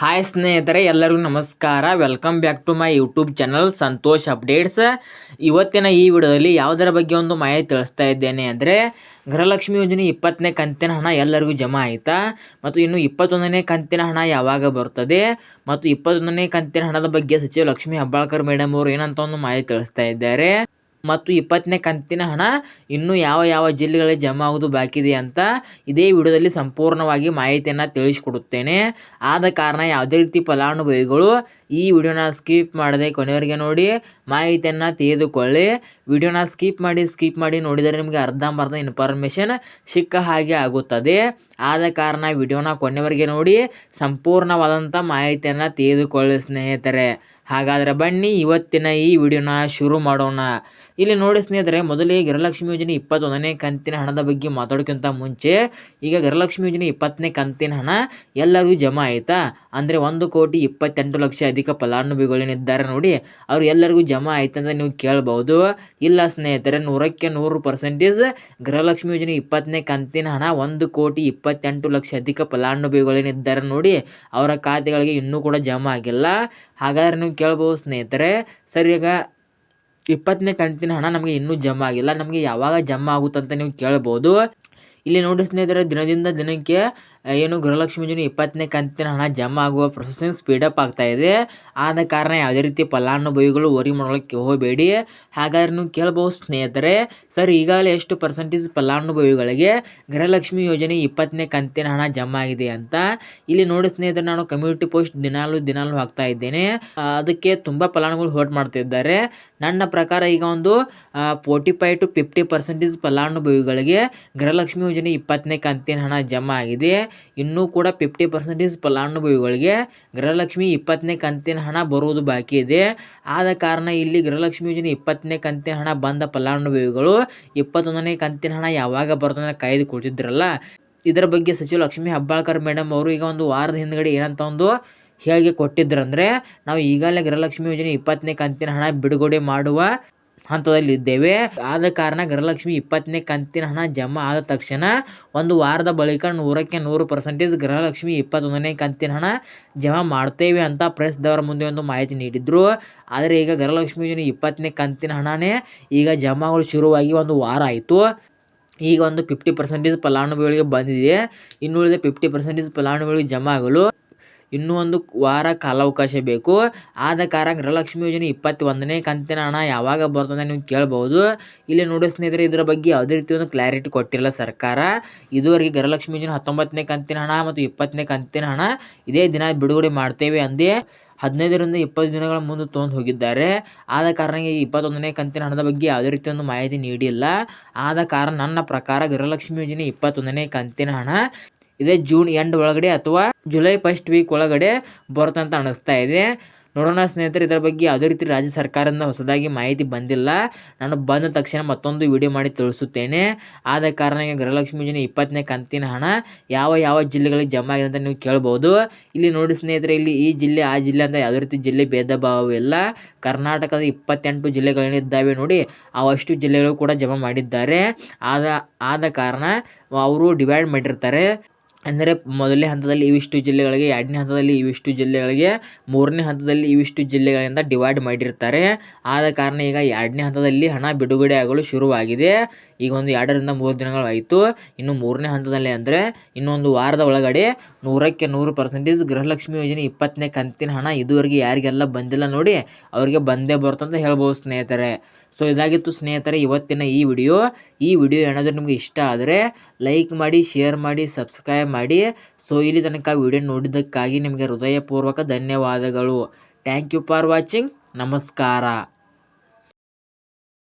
Hi ಸ್ನೇಹಿತರೆ, ಎಲ್ಲರಿಗೂ ನಮಸ್ಕಾರ. Welcome back to my YouTube channel Santosh updates ಇವತ್ತಿನ ಈ ವಿಡಿಯೋದಲ್ಲಿ ಯಾವುದರ ಬಗ್ಗೆ ಒಂದು ಮಾಹಿತಿ ತಿಳಿಸ್ತಾ ಇದ್ದೇನೆ ಅಂದರೆ, ಗೃಹಲಕ್ಷ್ಮಿ ಯೋಜನೆ ಇಪ್ಪತ್ತನೇ ಕಂತಿನ ಹಣ ಎಲ್ಲರಿಗೂ ಜಮಾ ಆಯಿತಾ? ಮತ್ತು ಇನ್ನು ಇಪ್ಪತ್ತೊಂದನೇ ಕಂತಿನ ಹಣ ಯಾವಾಗ ಬರ್ತದೆ? ಮತ್ತು ಇಪ್ಪತ್ತೊಂದನೇ ಕಂತಿನ ಹಣದ ಬಗ್ಗೆ ಸಚಿವ ಲಕ್ಷ್ಮೀ ಹೆಬ್ಬಾಳ್ಕರ್ ಮೇಡಮ್ ಅವರು ಏನಂತ ಒಂದು ಮಾಹಿತಿ ತಿಳಿಸ್ತಾ ಇದ್ದಾರೆ. ಮತ್ತು ಇಪ್ಪತ್ತನೇ ಕಂತಿನ ಹಣ ಇನ್ನೂ ಯಾವ ಯಾವ ಜಿಲ್ಲೆಗಳಲ್ಲಿ ಜಮಾ ಆಗೋದು ಬಾಕಿ ಇದೆ ಅಂತ ಇದೇ ವಿಡಿಯೋದಲ್ಲಿ ಸಂಪೂರ್ಣವಾಗಿ ಮಾಹಿತಿಯನ್ನು ತಿಳಿಸಿಕೊಡುತ್ತೇನೆ. ಆದ ಕಾರಣ ಯಾವುದೇ ರೀತಿ ಫಲಾನುಭವಿಗಳು ಈ ವಿಡಿಯೋನ ಸ್ಕಿಪ್ ಮಾಡದೆ ಕೊನೆಯವರೆಗೆ ನೋಡಿ ಮಾಹಿತಿಯನ್ನು ತೆಗೆದುಕೊಳ್ಳಿ ವಿಡಿಯೋನ ಸ್ಕಿಪ್ ಮಾಡಿ ಸ್ಕಿಪ್ ಮಾಡಿ ನೋಡಿದರೆ ನಿಮಗೆ ಅರ್ಧಂಬರ್ಧ ಇನ್ಫಾರ್ಮೇಷನ್ ಸಿಕ್ಕ ಹಾಗೆ ಆಗುತ್ತದೆ. ಆದ ಕಾರಣ ವಿಡಿಯೋನ ಕೊನೆಯವರೆಗೆ ನೋಡಿ ಸಂಪೂರ್ಣವಾದಂಥ ಮಾಹಿತಿಯನ್ನು ತೆಗೆದುಕೊಳ್ಳಿ ಸ್ನೇಹಿತರೆ. ಹಾಗಾದರೆ ಬನ್ನಿ ಇವತ್ತಿನ ಈ ವಿಡಿಯೋನ ಶುರು ಮಾಡೋಣ. ಇಲ್ಲಿ ನೋಡಿ ಸ್ನೇಹಿತರೆ ಮೊದಲಿಗೆ ಗೃಹಲಕ್ಷ್ಮಿ ಯೋಜನೆ ಇಪ್ಪತ್ತೊಂದನೇ ಕಂತಿನ ಹಣದ ಬಗ್ಗೆ ಮಾತಾಡೋಕ್ಕಿಂತ ಮುಂಚೆ, ಈಗ ಗೃಹಲಕ್ಷ್ಮಿ ಯೋಜನೆ ಇಪ್ಪತ್ತನೇ ಕಂತಿನ ಹಣ ಎಲ್ಲರಿಗೂ ಜಮಾ ಆಯಿತಾ? ಅಂದರೆ ಒಂದು ಕೋಟಿ ಇಪ್ಪತ್ತೆಂಟು ಲಕ್ಷ ಅಧಿಕ ಫಲಾನುಭವಿಗಳೇನಿದ್ದಾರೆ ನೋಡಿ ಅವರು ಎಲ್ಲರಿಗೂ ಜಮಾ ಆಯ್ತು ಅಂತ ನೀವು ಕೇಳ್ಬೋದು. ಇಲ್ಲ ಸ್ನೇಹಿತರೆ, ನೂರಕ್ಕೆ ನೂರು ಪರ್ಸೆಂಟೇಜ್ ಗೃಹಲಕ್ಷ್ಮಿ ಯೋಜನೆ ಇಪ್ಪತ್ತನೇ ಕಂತಿನ ಹಣ ಒಂದು ಕೋಟಿ ಇಪ್ಪತ್ತೆಂಟು ಲಕ್ಷ ಅಧಿಕ ಫಲಾನುಭವಿಗಳೇನಿದ್ದಾರೆ ನೋಡಿ ಅವರ ಖಾತೆಗಳಿಗೆ ಇನ್ನೂ ಕೂಡ ಜಮಾ ಆಗಿಲ್ಲ. ಹಾಗಾದರೆ ನೀವು ಕೇಳ್ಬೋದು ಸ್ನೇಹಿತರೆ ಸರಿ ಈಗ ಇಪ್ಪತ್ತನೇ ಕಂತಿನ ಹಣ ನಮಗೆ ಇನ್ನೂ ಜಮಾ ಆಗಿಲ್ಲ. ನಮಗೆ ಯಾವಾಗ ಜಮಾ ಅಂತ ನೀವು ಕೇಳ್ಬೋದು. ಇಲ್ಲಿ ನೋಡಿ ಸ್ನೇಹಿತರೆ, ದಿನದಿಂದ ದಿನಕ್ಕೆ ಏನು ಗೃಹಲಕ್ಷ್ಮಿ ಯೋಜನೆ ಇಪ್ಪತ್ತನೇ ಕಂತಿನ ಹಣ ಜಮಾ ಆಗುವ ಪ್ರೊಸೆಸಿಂಗ್ ಸ್ಪೀಡಪ್ ಆಗ್ತಾ ಇದೆ. ಆದ ಕಾರಣ ಯಾವುದೇ ರೀತಿ ಫಲಾನುಭವಿಗಳು ವರಿ ಮಾಡೋಕ್ಕೆ ಹೋಗಬೇಡಿ. ಹಾಗಾದ್ರೆ ನೀವು ಕೇಳ್ಬೋದು ಸ್ನೇಹಿತರೆ ಸರ್, ಈಗಾಗಲೇ ಎಷ್ಟು ಪರ್ಸೆಂಟೇಜ್ ಫಲಾನುಭವಿಗಳಿಗೆ ಗೃಹಲಕ್ಷ್ಮಿ ಯೋಜನೆ ಇಪ್ಪತ್ತನೇ ಕಂತಿನ ಹಣ ಜಮಾ ಆಗಿದೆ ಅಂತ. ಇಲ್ಲಿ ನೋಡಿ ಸ್ನೇಹಿತರೆ, ನಾನು ಕಮ್ಯುನಿಟಿ ಪೋಸ್ಟ್ ದಿನಾಲು ದಿನಾಲು ಹಾಕ್ತಾ ಇದ್ದೇನೆ. ಅದಕ್ಕೆ ತುಂಬ ಫಲಾನುಭವಿಗಳು ಹೋಟ್ ಮಾಡ್ತಿದ್ದಾರೆ ನನ್ನ ಪ್ರಕಾರ ಈಗ ಒಂದು forty five to fifty percentage ಫಲಾನುಭವಿಗಳಿಗೆ ಗೃಹಲಕ್ಷ್ಮಿ ಯೋಜನೆ ಇಪ್ಪತ್ತನೇ ಕಂತಿನ ಹಣ ಜಮಾ ಆಗಿದೆ. ಇನ್ನೂ ಕೂಡ ಫಿಫ್ಟಿ ಪರ್ಸೆಂಟೇಜ್ ಫಲಾನುಭವಿಗಳಿಗೆ ಗೃಹಲಕ್ಷ್ಮಿ ಇಪ್ಪತ್ತನೇ ಕಂತಿನ ಹಣ ಬರುವುದು ಬಾಕಿ ಇದೆ. ಆದ ಕಾರಣ ಇಲ್ಲಿ ಗೃಹಲಕ್ಷ್ಮಿ ಯೋಜನೆ ಇಪ್ಪತ್ತನೇ ಕಂತಿನ ಹಣ ಬಂದ ಫಲಾನುಭವಿಗಳು ಇಪ್ಪತ್ತೊಂದನೇ ಕಂತಿನ ಹಣ ಯಾವಾಗ ಬರ್ತದೆ ಕಾಯ್ದು ಕೊಡ್ತಿದ್ರಲ್ಲ ಇದರ ಬಗ್ಗೆ ಸಚಿವ ಲಕ್ಷ್ಮೀ ಹಬ್ಬಾಳ್ಕರ್ ಮೇಡಮ್ ಅವರು ಈಗ ಒಂದು ವಾರದ ಹಿಂದ್ಗಡೆ ಏನಂತ ಒಂದು ಹೇಗೆ ಕೊಟ್ಟಿದ್ರಂದರೆ, ನಾವು ಈಗಾಗಲೇ ಗೃಹಲಕ್ಷ್ಮಿ ಯೋಜನೆ ಇಪ್ಪತ್ತನೇ ಕಂತಿನ ಹಣ ಬಿಡುಗಡೆ ಮಾಡುವ ಹಂತದಲ್ಲಿ ಇದ್ದೇವೆ. ಆದ ಕಾರಣ ಗೃಹಲಕ್ಷ್ಮಿ ಇಪ್ಪತ್ತನೇ ಕಂತಿನ ಹಣ ಜಮಾ ಆದ ತಕ್ಷಣ ಒಂದು ವಾರದ ಬಳಿಕ ನೂರಕ್ಕೆ ನೂರು ಪರ್ಸೆಂಟೇಜ್ ಗೃಹಲಕ್ಷ್ಮಿ ಇಪ್ಪತ್ತೊಂದನೇ ಕಂತಿನ ಹಣ ಜಮಾ ಮಾಡ್ತೇವೆ ಅಂತ ಪ್ರೆಸ್ದವರ ಮುಂದೆ ಒಂದು ಮಾಹಿತಿ ನೀಡಿದ್ರು. ಆದರೆ ಈಗ ಗೃಹಲಕ್ಷ್ಮಿ ಯೋಜನೆ ಇಪ್ಪತ್ತನೇ ಕಂತಿನ ಹಣನೇ ಈಗ ಜಮಾಗಳು ಶುರುವಾಗಿ ಒಂದು ವಾರ ಆಯಿತು. ಈಗ ಒಂದು ಫಿಫ್ಟಿ ಪರ್ಸೆಂಟೇಜ್ ಫಲಾನುಭವಿಗಳಿಗೆ ಬಂದಿದೆ. ಇನ್ನುಳಿದ ಫಿಫ್ಟಿ ಪರ್ಸೆಂಟೇಜ್ ಫಲಾನುಭವಿಗಳಿಗೆ ಜಮಾ ಆಗಲು ಇನ್ನೂ ಒಂದು ವಾರ ಕಾಲಾವಕಾಶ ಬೇಕು. ಆದ ಕಾರಣ ಗೃಹಲಕ್ಷ್ಮಿ ಯೋಜನೆ ಇಪ್ಪತ್ತೊಂದನೇ ಕಂತಿನ ಹಣ ಯಾವಾಗ ಬರ್ತದೆ ನೀವು ಕೇಳ್ಬೋದು. ಇಲ್ಲಿ ನೋಡಿ ಸ್ನೇಹಿತರೆ, ಇದರ ಬಗ್ಗೆ ಯಾವುದೇ ರೀತಿ ಒಂದು ಕ್ಲಾರಿಟಿ ಕೊಟ್ಟಿಲ್ಲ ಸರ್ಕಾರ. ಇದುವರೆಗೆ ಗೃಹಲಕ್ಷ್ಮಿ ಯೋಜನೆ ಹತ್ತೊಂಬತ್ತನೇ ಕಂತಿನ ಹಣ ಮತ್ತು ಇಪ್ಪತ್ತನೇ ಕಂತಿನ ಹಣ ಇದೇ ದಿನ ಬಿಡುಗಡೆ ಮಾಡ್ತೇವೆ ಅಂದೇ ಹದಿನೈದರಿಂದ ಇಪ್ಪತ್ತು ದಿನಗಳ ಮುಂದೆ ತೊಗೊಂಡು ಹೋಗಿದ್ದಾರೆ. ಆದ ಕಾರಣ ಈ ಇಪ್ಪತ್ತೊಂದನೇ ಕಂತಿನ ಹಣದ ಬಗ್ಗೆ ಯಾವುದೇ ರೀತಿ ಒಂದು ಮಾಹಿತಿ ನೀಡಿಲ್ಲ. ಆದ ಕಾರಣ ನನ್ನ ಪ್ರಕಾರ ಗೃಹಲಕ್ಷ್ಮಿ ಯೋಜನೆ ಇಪ್ಪತ್ತೊಂದನೇ ಕಂತಿನ ಹಣ ಇದೇ ಜೂನ್ ಎಂಡ್ ಒಳಗಡೆ ಅಥವಾ ಜುಲೈ ಫಸ್ಟ್ ವೀಕ್ ಒಳಗಡೆ ಬರುತ್ತಂತ ಅನಿಸ್ತಾ ಇದೆ. ನೋಡೋಣ ಸ್ನೇಹಿತರೆ, ಇದರ ಬಗ್ಗೆ ಯಾವುದೇ ರೀತಿ ರಾಜ್ಯ ಸರ್ಕಾರದಿಂದ ಹೊಸದಾಗಿ ಮಾಹಿತಿ ಬಂದಿಲ್ಲ. ನಾನು ಬಂದ ತಕ್ಷಣ ಮತ್ತೊಂದು ವಿಡಿಯೋ ಮಾಡಿ ತಿಳಿಸುತ್ತೇನೆ. ಆದ ಕಾರಣ ಗೃಹಲಕ್ಷ್ಮಿ ಯೋಜನೆ ಇಪ್ಪತ್ತನೇ ಕಂತಿನ ಹಣ ಯಾವ ಯಾವ ಜಿಲ್ಲೆಗಳಿಗೆ ಜಮಾ ಆಗಿದೆ ಅಂತ ನೀವು ಕೇಳ್ಬೋದು. ಇಲ್ಲಿ ನೋಡಿ ಸ್ನೇಹಿತರೆ, ಇಲ್ಲಿ ಈ ಜಿಲ್ಲೆ, ಆ ಜಿಲ್ಲೆ ಅಂತ ಯಾವುದೇ ರೀತಿ ಜಿಲ್ಲೆ ಭೇದ ಭಾವವಿಲ್ಲ ಕರ್ನಾಟಕದ ಇಪ್ಪತ್ತೆಂಟು ಜಿಲ್ಲೆಗಳೇನಿದ್ದಾವೆ ನೋಡಿ, ಅವಷ್ಟು ಜಿಲ್ಲೆಗಳು ಕೂಡ ಜಮಾ ಮಾಡಿದ್ದಾರೆ. ಆದ ಆದ ಕಾರಣ ಅವರು ಡಿವೈಡ್ ಮಾಡಿರ್ತಾರೆ. ಅಂದರೆ ಮೊದಲನೇ ಹಂತದಲ್ಲಿ ಇವಿಷ್ಟು ಜಿಲ್ಲೆಗಳಿಗೆ, ಎರಡನೇ ಹಂತದಲ್ಲಿ ಇವಿಷ್ಟು ಜಿಲ್ಲೆಗಳಿಗೆ, ಮೂರನೇ ಹಂತದಲ್ಲಿ ಇವಿಷ್ಟು ಜಿಲ್ಲೆಗಳಿಂದ ಡಿವೈಡ್ ಮಾಡಿರ್ತಾರೆ. ಆದ ಕಾರಣ ಈಗ ಎರಡನೇ ಹಂತದಲ್ಲಿ ಹಣ ಬಿಡುಗಡೆ ಆಗಲು ಶುರುವಾಗಿದೆ. ಈಗ ಒಂದು ಎರಡರಿಂದ ಮೂರು ದಿನಗಳಾಯಿತು. ಇನ್ನು ಮೂರನೇ ಹಂತದಲ್ಲಿ ಅಂದರೆ ಇನ್ನೊಂದು ವಾರದ ಒಳಗಡೆ ನೂರಕ್ಕೆ ನೂರು ಪರ್ಸೆಂಟೇಜ್ ಗೃಹಲಕ್ಷ್ಮಿ ಯೋಜನೆ ಇಪ್ಪತ್ತನೇ ಕಂತಿನ ಹಣ ಇದುವರೆಗೆ ಯಾರಿಗೆಲ್ಲ ಬಂದಿಲ್ಲ ನೋಡಿ, ಅವರಿಗೆ ಬಂದೇ ಬರುತ್ತಂತ ಹೇಳ್ಬೋದು ಸ್ನೇಹಿತರೆ. ಸೊ ಇದಾಗಿತ್ತು ಸ್ನೇಹಿತರೆ, ಇವತ್ತಿನ ಈ ವಿಡಿಯೋ ಈ ವಿಡಿಯೋ ಏನಾದರೂ ನಿಮಗೆ ಇಷ್ಟ ಆದರೆ ಲೈಕ್ ಮಾಡಿ ಶೇರ್ ಮಾಡಿ ಸಬ್ಸ್ಕ್ರೈಬ್ ಮಾಡಿ. ಸೊ ಇಲ್ಲಿ ತನಕ ವಿಡಿಯೋ ನೋಡಿದ್ದಕ್ಕಾಗಿ ನಿಮಗೆ ಹೃದಯಪೂರ್ವಕ ಧನ್ಯವಾದಗಳು. ಥ್ಯಾಂಕ್ ಯು ಫಾರ್ ವಾಚಿಂಗ್ ನಮಸ್ಕಾರ.